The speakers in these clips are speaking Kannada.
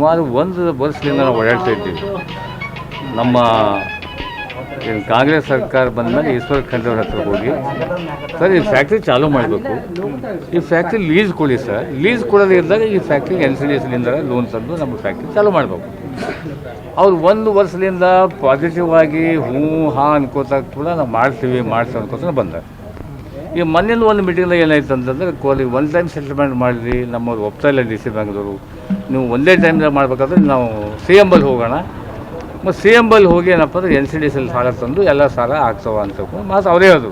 ಸುಮಾರು ಒಂದು ವರ್ಷದಿಂದ ನಾವು ಓಡಾಡ್ತಾ ಇದ್ದೀವಿ. ನಮ್ಮ ಕಾಂಗ್ರೆಸ್ ಸರ್ಕಾರ ಬಂದಮೇಲೆ ಈಶ್ವರ ಖಂಡ್ರವ್ರ ಹತ್ರ ಹೋಗಿ, ಸರ್, ಈ ಫ್ಯಾಕ್ಟ್ರಿ ಚಾಲೂ ಮಾಡಬೇಕು. ಈ ಫ್ಯಾಕ್ಟ್ರಿ ಲೀಸ್ ಕೊಡಿ, ಸರ್. ಲೀಸ್ ಕೊಡೋದೇ ಇದ್ದಾಗ ಈ ಫ್ಯಾಕ್ಟ್ರಿ ಎನ್ ಸಿ ಡಿ ಎಸ್ಲಿಂದ ಲೋನ್ ತಂದು ನಮ್ಮ ಫ್ಯಾಕ್ಟ್ರಿ ಚಾಲೂ ಮಾಡಬೇಕು. ಅವ್ರು ಒಂದು ವರ್ಷದಿಂದ ಪಾಸಿಟಿವ್ ಆಗಿ, ಹ್ಞೂ, ಹಾ ಅನ್ಕೋತಾಗ ಕೂಡ ನಾವು ಮಾಡ್ತೀವಿ ಮಾಡ್ತೀವಿ ಅನ್ಕೋತ ಬಂದ ಈ ಮೊನ್ನೆದು ಒಂದು ಮೀಟಿಂಗ್ದಾಗ ಏನಾಯ್ತು ಅಂತಂದ್ರೆ, ಕೋಲಿ ಒನ್ ಟೈಮ್ ಸೆಟಲ್ಮೆಂಟ್ ಮಾಡಲಿ ನಮ್ಮವ್ರು ಒಪ್ತಾ ಇಲ್ಲ ಡಿ ಸಿ ಬ್ಯಾಂಕ್ದವರು. ನೀವು ಒಂದೇ ಟೈಮ್ದಾಗ ಮಾಡ್ಬೇಕಾದ್ರೆ ನಾವು ಸಿ ಎಂ ಬಲ್ಲಿ ಹೋಗೋಣ. ಮತ್ತು ಸಿ ಎಂ ಬಲ್ಲಿ ಹೋಗಿ ಏನಪ್ಪ ಅಂದ್ರೆ ಎನ್ ಸಿ ಡಿ ಎಲ್ ಸಾಲ ತಂದು ಎಲ್ಲ ಸಾಲ ಆಗ್ತಾವ ಅಂತ ಮಾತು ಅವರೇ ಅದು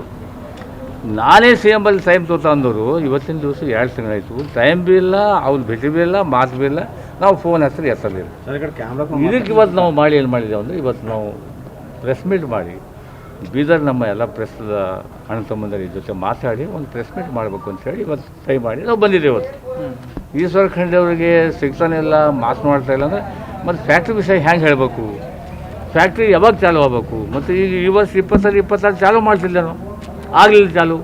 ನಾನೇ ಸಿ ಎಂ ಬಲ್ಲಿ ಟೈಮ್ ತೋತ ಅಂದರು ಇವತ್ತಿನ ದಿವಸ ಎರಡು ತಿಂಗಳಾಯಿತು ಟೈಮ್ ಬಿ ಇಲ್ಲ ಅವ್ರು ಭೇಟಿ ಬಿ ಇಲ್ಲ ಮಾತು ಬಿ ಇಲ್ಲ. ನಾವು ಫೋನ್ ಹತ್ತಿರ ಎತ್ತಲಿಲ್ಲ ಇದಕ್ಕೆ ಇವತ್ತು ನಾವು ಮಾಡಿ ಏನು ಮಾಡಿದ್ದೇವೆ ಅಂದರೆ ಇವತ್ತು ನಾವು ಪ್ರೆಸ್ ಮೀಟ್ ಮಾಡಿ. ಬೀದರ್ ನಮ್ಮ ಎಲ್ಲ ಪ್ರೆಸ್ದ ಅಣ್ಣ ತಮ್ಮಂದರ ಜೊತೆ ಮಾತಾಡಿ ಒಂದು ಪ್ರೆಸ್ ಮೀಟ್ ಮಾಡಬೇಕು ಅಂತೇಳಿ ಇವತ್ತು ಟ್ರೈ ಮಾಡಿ. ನಾವು ಬಂದಿದ್ದೇವೆ ಇವತ್ತು. ಈಶ್ವರ ಖಂಡೆ ಅವರಿಗೆ ಸಿಗ್ತಾನಿಲ್ಲ ಮಾಸ್ ಮಾಡ್ತಾ ಇಲ್ಲ ಅಂದರೆ, ಮತ್ತು ಫ್ಯಾಕ್ಟ್ರಿ ವಿಷಯ ಹ್ಯಾಂಗೆ ಹೇಳಬೇಕು? ಫ್ಯಾಕ್ಟ್ರಿ ಯಾವಾಗ ಚಾಲು ಆಗಬೇಕು? ಮತ್ತು ಈಗ ಈ ವರ್ಷ ಇಪ್ಪತ್ತಾರು ಇಪ್ಪತ್ತಾರು ಚಾಲು ಮಾಡ್ತಿಲ್ಲ ನಾವು. ಆಗಲಿಲ್ಲ ಚಾಲು.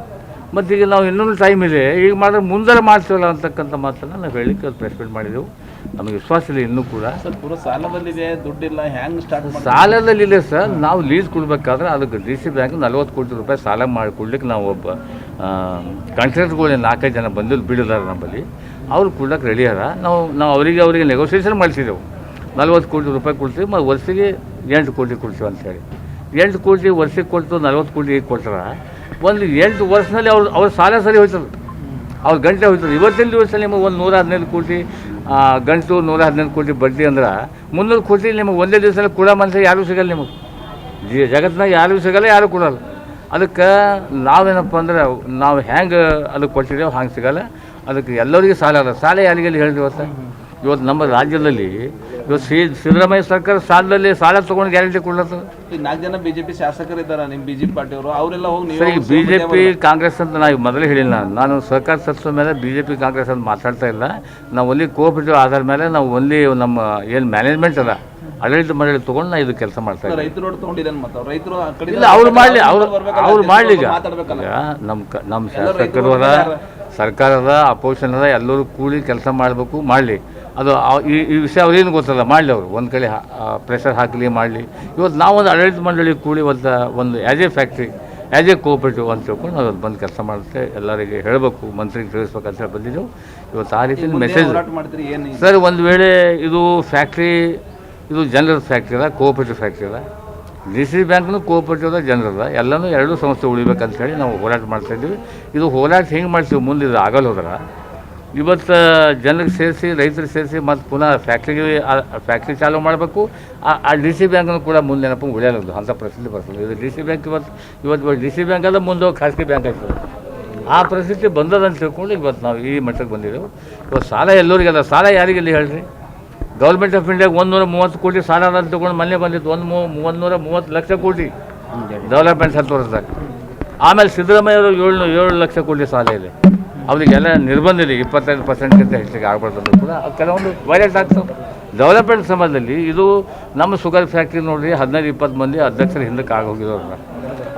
ಮತ್ತು ಈಗ ನಾವು ಇನ್ನೊಂದು ಟೈಮ್ ಇದೆ. ಈಗ ಮಾಡಿದ್ರೆ ಮುಂದೆ ಮಾಡ್ತೀವಲ್ಲ ಅಂತಕ್ಕಂಥ ಮಾತನ್ನು ನಾವು ಹೇಳಲಿಕ್ಕೆ ಪ್ರೆಸ್ಮೆಂಟ್ ಮಾಡಿದೆವು. ನಮಗೆ ವಿಶ್ವಾಸ ಇಲ್ಲ ಇನ್ನೂ ಕೂಡ. ಸರ್ ಪೂರ ಸಾಲದಲ್ಲಿದೆ ದುಡ್ಡಿಲ್ಲ ಹ್ಯಾಂಗ್ ಸ್ಟಾರ್ಟ್ ಸಾಲದಲ್ಲಿ ಇಲ್ಲ ಸರ್ ನಾವು ಲೀಸ್ ಕೊಡಬೇಕಾದ್ರೆ ಅದಕ್ಕೆ ಡಿ ಸಿ ಬ್ಯಾಂಕ್ ನಲ್ವತ್ತು ಕೋಟಿ ರೂಪಾಯಿ ಸಾಲ ಮಾಡಿಕೊಡ್ಲಿಕ್ಕೆ ನಾವು ಒಬ್ಬ ಕಾಂಟ್ರಾಕ್ಟ್ಗಳು ನಾಲ್ಕೈದು ಜನ ಬಂದು ಬಿಡಿದಾರೆ ನಮ್ಮಲ್ಲಿ. ಅವ್ರು ಕೊಡಕ್ಕೆ ರೆಡಿ ಅದ ನಾವು ನಾವು ಅವರಿಗೆ ಅವರಿಗೆ ನೆಗೋಸಿಯೇಷನ್ ಮಾಡಿಸಿದೆವು. ನಲ್ವತ್ತು ಕೋಟಿ ರೂಪಾಯಿ ಕೊಡ್ತೀವಿ ಮತ್ತು ವರ್ಷಿಗೆ ಎಂಟು ಕೋಟಿ ಕೊಡ್ತೀವಿ ಅಂತೇಳಿ ಎಂಟು ಕೋಟಿ ವರ್ಷಕ್ಕೆ ಕೊಟ್ಟು ನಲ್ವತ್ತು ಕೋಟಿ ಕೊಟ್ಟಾರ ಒಂದು ಎಂಟು ವರ್ಷದಲ್ಲಿ ಅವ್ರು ಅವ್ರ ಸಾಲ ಸರಿ ಹೋಯ್ತದೆ. ಅವ್ರ ಗಂಟೆ ಹೋಯ್ತದೆ. ಇವತ್ತಿನ ದಿವಸ ನಿಮಗೆ ಒಂದು ನೂರ ಹದಿನೈದು ಕೋಟಿ ಗಂಟು ನೂರ ಹದಿನೈದು ಕೋಟಿ ಬಡ್ಡಿ ಅಂದ್ರೆ ಮುನ್ನೂರು ಕೋಟಿ ನಿಮಗೆ ಒಂದೇ ದಿವಸದಲ್ಲಿ ಕೊಡೋ ಮನಸ್ಸು ಯಾರೂ ಸಿಗಲ್ಲ ನಿಮಗೆ. ಜಿ ಜಗತ್ತಿನಾಗ ಯಾರಿಗೂ ಸಿಗಲ್ಲ ಯಾರೂ ಕೊಡಲ್ಲ ಅದಕ್ಕೆ ನಾವೇನಪ್ಪ ಅಂದ್ರೆ ನಾವು ಹೆಂಗೆ ಅದಕ್ಕೆ ಕೊಟ್ಟಿದ್ದೇವೆ ಹಂಗೆ ಸಿಗಲ್ಲ. ಅದಕ್ಕೆ ಎಲ್ಲರಿಗೂ ಸಾಲ ಅಲ್ಲ ಸಾಲ ಯಾರಿಗೆಲ್ಲಿ ಹೇಳಿದ್ವಿ ಇವತ್ತು? ಇವತ್ತು ನಮ್ಮ ರಾಜ್ಯದಲ್ಲಿ ಇವತ್ತು ಶ್ರೀ ಸಿದ್ದರಾಮಯ್ಯ ಸರ್ಕಾರ ಸಾಲದಲ್ಲಿ ಸಾಲ ತೊಗೊಂಡು ಗ್ಯಾರಂಟಿ ಕೊಡ್ಲತ್ತ? ಈಗ ನಾಲ್ಕು ಜನ ಬಿಜೆಪಿ ಶಾಸಕರು ಇದ್ದಾರೆ ನಿಮ್ಮ ಬಿಜೆಪಿ ಪಾರ್ಟಿಯವರು ಅವರೆಲ್ಲ ಹೋಗಿ ಸರಿ ನೀವು ಬಿ ಜೆ ಪಿ ಕಾಂಗ್ರೆಸ್ ಅಂತ ನಾವು ಮೊದಲೇ ಹೇಳಿಲ್ಲ. ನಾನು ನಾನು ಸರ್ಕಾರ ಸದಸ್ಯ ಮೇಲೆ ಬಿ ಜೆ ಪಿ ಕಾಂಗ್ರೆಸ್ ಅಂತ ಮಾತಾಡ್ತಾ ಇಲ್ಲ. ನಾವು ಒನ್ಲಿ ಕೋಆಪರೇಟಿವ್ ಆಧಾರ ಮೇಲೆ ನಾವು ಒನ್ಲಿ ನಮ್ಮ ಏನು ಮ್ಯಾನೇಜ್ಮೆಂಟ್ ಅದ ಆಡಳಿತ ಮಂಡಳಿ ತೊಗೊಂಡು ನಾ ಇದು ಕೆಲಸ ಮಾಡ್ತಾ ಇದ್ದೀನಿ ರೈತರು ತಗೊಂಡಿದ್ದೇನೆ ಮತ್ತೆ ಅವ್ರು. ರೈತರು ಆ ಕಡೆ ಇಲ್ಲ ಅವ್ರು ಮಾಡಲಿ ಅವ್ರು ಅವ್ರು ಮಾಡಲಿ ಈಗ. ಮಾತಾಡ್ಬೇಕಲ್ಲ. ಈಗ ನಮ್ಮ ಕ ನಮ್ಮ ಶಾಸಕರು ಅದ ಸರ್ಕಾರದ ಅಪೋಸಿಷನ್ ಅದ ಎಲ್ಲರೂ ಕೂಡಿ ಕೆಲಸ ಮಾಡಬೇಕು ಮಾಡಲಿ. ಅದು ಈ ಈ ವಿಷಯ ಅವ್ರೇನು ಗೊತ್ತಲ್ಲ ಮಾಡಲಿ ಅವರು. ಒಂದು ಕಡೆ ಪ್ರೆಷರ್ ಹಾಕಲಿ ಮಾಡಲಿ. ಇವತ್ತು ನಾವು ಒಂದು ಆಡಳಿತ ಮಂಡಳಿ ಕೂಡಿ ಒಂದು ಒಂದು as a factory as a cooperative ಅಂತ ತಿಳ್ಕೊಂಡು ನಾವು ಅದು ಬಂದು ಕೆಲಸ ಮಾಡುತ್ತೆ. ಎಲ್ಲರಿಗೆ ಹೇಳಬೇಕು ಮಂತ್ರಿಗೆ ತಿಳಿಸ್ಬೇಕು ಅಂತ ಹೇಳಿ ಬಂದಿದ್ದೆವು ಇವತ್ತು ಆ ರೀತಿ ಮೆಸೇಜ್ ಸರ್ ಒಂದು ವೇಳೆ ಇದು ಫ್ಯಾಕ್ಟ್ರಿ ಇದು ಜನರಲ್ ಫ್ಯಾಕ್ಟ್ರಿ ಅದ ಕೋಆಪ್ರೇಟಿವ್ ಫ್ಯಾಕ್ಟ್ರಿ ಅದ ಡಿ ಸಿ ಬ್ಯಾಂಕ್ನು ಕೋಆಪ್ರೇಟಿವ್ ಅದ ಜನರದ ಎಲ್ಲನೂ ಎರಡೂ ಸಂಸ್ಥೆ ಉಳಿಬೇಕಂತ ಹೇಳಿ ನಾವು ಹೋರಾಟ ಮಾಡ್ತಾ ಇದ್ದೀವಿ. ಇದು ಹೋರಾಟ ಹೆಂಗೆ ಮಾಡ್ತೀವಿ ಮುಂದೆ ಇದು ಆಗಲ್ಲ ಹೋದ್ರೆ ಇವತ್ತು ಜನರಿಗೆ ಸೇರಿಸಿ ರೈತರಿಗೆ ಸೇರಿಸಿ ಮತ್ತು ಪುನಃ ಫ್ಯಾಕ್ಟ್ರಿಗೆ ಫ್ಯಾಕ್ಟ್ರಿ ಚಾಲೂ ಮಾಡಬೇಕು. ಆ ಡಿ ಸಿ ಬ್ಯಾಂಕನ್ನು ಕೂಡ ಮುಂದೆ ನೆನಪು ಉಳಿಯಲ್ಲ ಅಂಥ ಪರಿಸ್ಥಿತಿ ಬರ್ತದೆ. ಇದು ಡಿ ಸಿ ಬ್ಯಾಂಕ್ ಇವತ್ತು ಇವತ್ತು ಡಿ ಸಿ ಬ್ಯಾಂಕ್ ಅದ ಮುಂದೆ ಹೋಗಿ ಖಾಸಗಿ ಬ್ಯಾಂಕ್ ಆಗ್ತದೆ. ಆ ಪರಿಸ್ಥಿತಿ ಬಂದದಂತ ತಿಳ್ಕೊಂಡು ಇವತ್ತು ನಾವು ಈ ಮಟ್ಟಕ್ಕೆ ಬಂದಿದ್ದೆವು. ಇವತ್ತು ಸಾಲ ಎಲ್ಲರಿಗೆಲ್ಲ ಸಾಲ ಯಾರಿಗೆಲ್ಲಿ ಹೇಳ್ರಿ? ಗೌರ್ಮೆಂಟ್ ಆಫ್ ಇಂಡಿಯಾಗೆ ನೂರ ಮೂವತ್ತು ಕೋಟಿ ಸಾಲ ಅಂತ ತಗೊಂಡು ಮೊನ್ನೆ ಬಂದಿತ್ತು ಒಂದು ಮೂ ಒಂದೂರ ಮೂವತ್ತು ಲಕ್ಷ ಕೋಟಿ. ಡೆವಲಪ್ಮೆಂಟ್ ಹತ್ತು ವರ್ಷದಾಗ ಆಮೇಲೆ ಸಿದ್ದರಾಮಯ್ಯ ಅವರು ಏಳು ಏಳು ಲಕ್ಷ ಕೋಟಿ ಸಾಲ ಇದೆ. ಅವರಿಗೆಲ್ಲ ನಿರ್ಬಂಧ ಇದೆ ಇಪ್ಪತ್ತೈದು ಪರ್ಸೆಂಟ್ಗಿಂತ ಹೆಚ್ಚಿಗೆ ಆಗ್ಬಾರ್ದು ಕೂಡ ಅದು ಕೆಲವೊಂದು ವೈರಸ್ ಆಗ್ತವೆ ಡೆವಲಪ್ಮೆಂಟ್ ಸಮಯದಲ್ಲಿ ಇದು ನಮ್ಮ ಶುಗರ್ ಫ್ಯಾಕ್ಟ್ರಿ ನೋಡಿ ಹದಿನೈದು, ಇಪ್ಪತ್ತು ಮಂದಿ ಅಧ್ಯಕ್ಷರ ಹಿಂದಕ್ಕೆ ಆಗೋಗಿರೋರು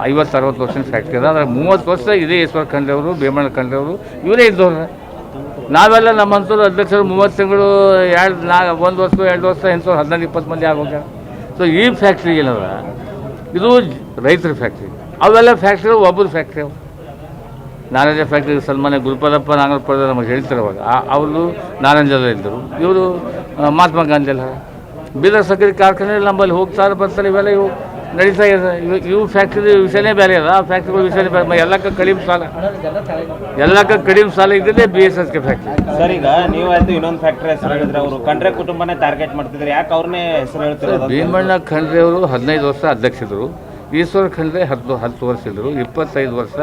ಐವತ್ತು, ಅರವತ್ತು ವರ್ಷದ ಫ್ಯಾಕ್ಟ್ರಿ ಅದ. ಆದರೆ ಮೂವತ್ತು ವರ್ಷ ಇದೇ ಈಶ್ವರ ಖಂಡ್ರೆ ಅವರು ಭೀಮಣ್ಣ ಖಂಡ್ರೆ ಅವರು ಇವರೇ ಇದ್ದವ್ರು. ನಾವೆಲ್ಲ ನಮ್ಮಂಥವ್ರು ಅಧ್ಯಕ್ಷರು ಮೂವತ್ತು ತಿಂಗಳು ಎರಡು ನಾ ಒಂದು ವರ್ಷ, ಎರಡು ವರ್ಷ ಎಂಟು ಹದಿನೈದು, ಇಪ್ಪತ್ತು ಮಂದಿ ಆಗೋಗ್ಯಾರ ಸೊ ಈ ಫ್ಯಾಕ್ಟ್ರಿ ಏನದ? ಇದು ರೈತರ ಫ್ಯಾಕ್ಟ್ರಿ ಅವೆಲ್ಲ ಫ್ಯಾಕ್ಟ್ರಿ ಒಬ್ಬರು ಫ್ಯಾಕ್ಟ್ರಿ ಅವು. ನಾರಾಯಣ ಫ್ಯಾಕ್ಟ್ರಿ ಸನ್ಮಾನ್ಯ ಗುರುಪಾಲಪ್ಪ ನಾಗರಪ್ಪ ನಮಗೆ ಹೇಳ್ತಾರೆ ಅವಾಗ. ಅವರು ನಾರಾಯಣ ಇದ್ದರು. ಇವರು ಮಹಾತ್ಮ ಗಾಂಧಿ ಎಲ್ಲ ಬೀದರ್ ಸಕ್ಕರೆ ಕಾರ್ಖಾನೆ ನಮ್ಮಲ್ಲಿ ಹೋಗ್ತಾರೆ ಬರ್ತಾರೆ ಇವೆಲ್ಲ ಇವು ನಡೀತಾ ಇದೆ. ಇವು ಫ್ಯಾಕ್ಟ್ರಿ ವಿಷಯನೇ ಬೇರೆ ಅದ ಆ ಫ್ಯಾಕ್ಟ್ರಿಗಳ ವಿಷಯನೇ ಬೇರೆ. ಎಲ್ಲಕ್ಕ ಕಡಿಮೆ ಸಾಲ. ಎಲ್ಲಕ್ಕ ಕಡಿಮೆ ಸಾಲ ಇದ್ದಿದ್ದೆ B S S K factory sir ಈಗ ನೀವು ಆಯ್ತು ಇನ್ನೊಂದು ಫ್ಯಾಕ್ಟ್ರಿ ಹೆಸರು ಹೇಳಿದ್ರೆ ಅವರು ಖಂಡ್ರೆ ಕುಟುಂಬನೇ ಟಾರ್ಗೆಟ್ ಮಾಡ್ತಿದ್ರು. ಯಾಕೆ ಅವ್ರನ್ನೇ ಹೆಸರು ಹೇಳ್ತಾರೆ ಭೀಮಣ್ಣ ಖಂಡ್ರೆ ಅವರು ಹದಿನೈದು ವರ್ಷ ಅಧ್ಯಕ್ಷರು. ಈಶ್ವರ ಖಂಡ್ರೆ ಹತ್ತು ಹತ್ತು ವರ್ಷ ಇದ್ದರು ಇಪ್ಪತ್ತೈದು ವರ್ಷ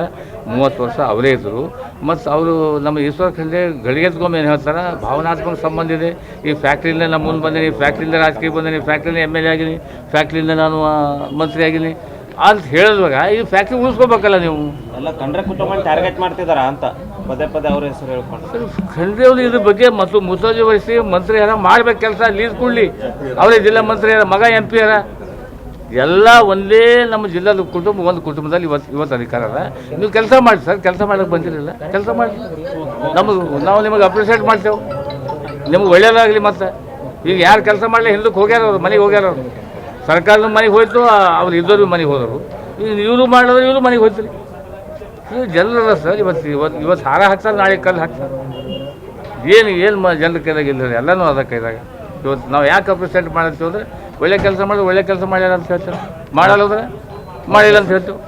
ಮೂವತ್ತು ವರ್ಷ ಅವರೇ ಇದ್ದರು. ಮತ್ತು ಅವರು ನಮ್ಮ ಈಶ್ವರ ಖಂಡ್ರೆ ಗಳಿಗೆದ್ಕೊಮ್ಮೆ ಏನು ಹೇಳ್ತಾರೆ ಭಾವನಾತ್ಮಕ ಸಂಬಂಧ ಇದೆ. ಈ ಫ್ಯಾಕ್ಟ್ರಿಯಿಂದ ನಮ್ಮ ಮುಂದೆ ಬಂದೀನಿ ಫ್ಯಾಕ್ಟ್ರಿಯಿಂದ ರಾಜಕೀಯ ಬಂದೀನಿ ಫ್ಯಾಕ್ಟ್ರಿಯಿಂದ ಎಂ ಎಲ್ ಎ ಆಗಿನಿ ಫ್ಯಾಕ್ಟ್ರಿಯಿಂದ ನಾನು ಮಂತ್ರಿ ಆಗಿನಿ. ಅಂತ ಹೇಳಿದ್ವಾಗ ಈ ಫ್ಯಾಕ್ಟ್ರಿ ಉಳಿಸ್ಕೋಬೇಕಲ್ಲ ನೀವು? ಎಲ್ಲ ಖಂಡ್ರೆ ಕುಟುಂಬ ಟಾರ್ಗೆಟ್ ಮಾಡ್ತಿದಾರ ಅಂತ ಪದೇ ಪದೇ ಅವ್ರ ಹೆಸರು ಹೇಳ್ಕೊಂಡು. ಖಂಡ್ರೆ ಅವರು ಇದ್ರ ಬಗ್ಗೆ ಮತ್ತು ಮುತುವರ್ಜಿ ವಹಿಸಿ ಮಂತ್ರಿ ಯಾರ ಮಾಡ್ಬೇಕು ಕೆಲಸ ಲೀಸ್ ಕೊಡಲಿ. ಅವರೇ ಜಿಲ್ಲಾ ಮಂತ್ರಿ ಯಾರ ಮಗ ಎಂ ಪಿ ಯಾರ ಎಲ್ಲ ಒಂದೇ ನಮ್ಮ ಜಿಲ್ಲಾದ ಕುಟುಂಬ, ಒಂದು ಕುಟುಂಬದಲ್ಲಿ ಇವತ್ತು ಇವತ್ತು ಅಧಿಕಾರ ನೀವು ಕೆಲಸ ಮಾಡಿ ಸರ್, ಕೆಲಸ ಮಾಡಕ್ಕೆ ಬಂದಿರಲಿಲ್ಲ. ಕೆಲಸ ಮಾಡಿ. ನಮಗೆ ನಾವು ನಿಮಗೆ ಅಪ್ರಿಷಿಯೇಟ್ ಮಾಡ್ತೇವೆ. ನಿಮ್ಗೆ ಒಳ್ಳೆಯದಾಗಲಿ ಮತ್ತೆ. ಈಗ ಯಾರು ಕೆಲಸ ಮಾಡಲಿ, ಹಿಂದಕ್ಕೆ ಹೋಗ್ಯಾರ ಅವ್ರು, ಮನೆಗೆ ಹೋಗ್ಯಾರ ಅವರು. ಸರ್ಕಾರದ ಮನೆಗೆ ಹೋಯ್ತು, ಅವ್ರು ಇದ್ದವ್ರು ಮನೆಗೆ ಹೋದರು. ಈಗ ಇವರು ಮಾಡಿದ್ರೆ ಇವರು ಮನೆಗೆ ಹೋಯ್ತು ಇದು ಜನರದ ಸರ್, ಇವತ್ತು ಇವತ್ತು ಇವತ್ತು ಹಾರ ಹಾಕ್ತಾರೆ, ನಾಳೆ ಕಲ್ಲು ಹಾಕ್ತಾರೆ. ಏನು ಏನು ಮ ಜನರ ಕೈದಾಗ ಇಲ್ಲ ಎಲ್ಲನೂ ಅದ ಕೈದಾಗ. ಇವತ್ತು ನಾವು ಯಾಕೆ ಅಪ್ರಿಸೆಂಟ್ ಮಾಡ್ತೀವಿ ಅಂದರೆ ಒಳ್ಳೆ ಕೆಲಸ ಮಾಡಿದ್ರೆ ಒಳ್ಳೆ ಕೆಲಸ ಮಾಡ್ಯಾರ ಅಂತ ಹೇಳ್ತಾರೆ? ಮಾಡಲ್ಲ ಅಂದ್ರೆ ಮಾಡಿಲ್ಲ ಅಂತ ಹೇಳ್ತೀವಿ?